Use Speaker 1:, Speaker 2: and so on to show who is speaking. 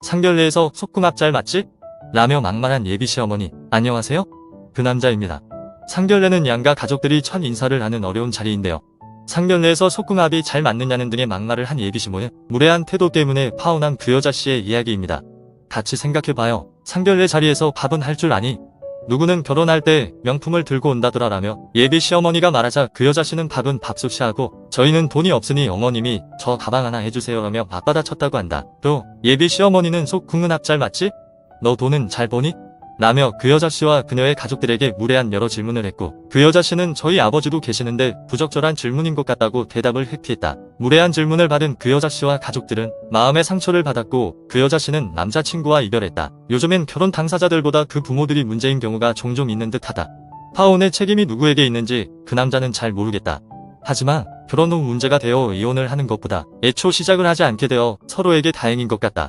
Speaker 1: 상견례에서 속궁합 잘 맞지? 라며 막말한 예비 시어머니 안녕하세요? 그 남자입니다. 상견례는 양가 가족들이 첫 인사를 하는 어려운 자리인데요. 상견례에서 속궁합이 잘 맞느냐는 등의 막말을 한 예비 시모의 무례한 태도 때문에 파혼한 그 여자 씨의 이야기입니다. 같이 생각해봐요. 상견례 자리에서 밥은 할 줄 아니? 누구는 결혼할 때 명품을 들고 온다더라 라며 예비 시어머니가 말하자 그 여자 씨는 밥은 밥솥이 하고 저희는 돈이 없으니 어머님이 저 가방 하나 해주세요 라며 맞받아쳤다고 한다. 또 예비 시어머니는 속 궁은 합잘 맞지? 너 돈은 잘 버니? 라며 그 여자 씨와 그녀의 가족들에게 무례한 여러 질문을 했고 그 여자 씨는 저희 아버지도 계시는데 부적절한 질문인 것 같다고 대답을 회피했다. 무례한 질문을 받은 그 여자 씨와 가족들은 마음의 상처를 받았고 그 여자 씨는 남자친구와 이별했다. 요즘엔 결혼 당사자들보다 그 부모들이 문제인 경우가 종종 있는 듯하다. 파혼의 책임이 누구에게 있는지 그 남자는 잘 모르겠다. 하지만 결혼 후 문제가 되어 이혼을 하는 것보다 애초 시작을 하지 않게 되어 서로에게 다행인 것 같다.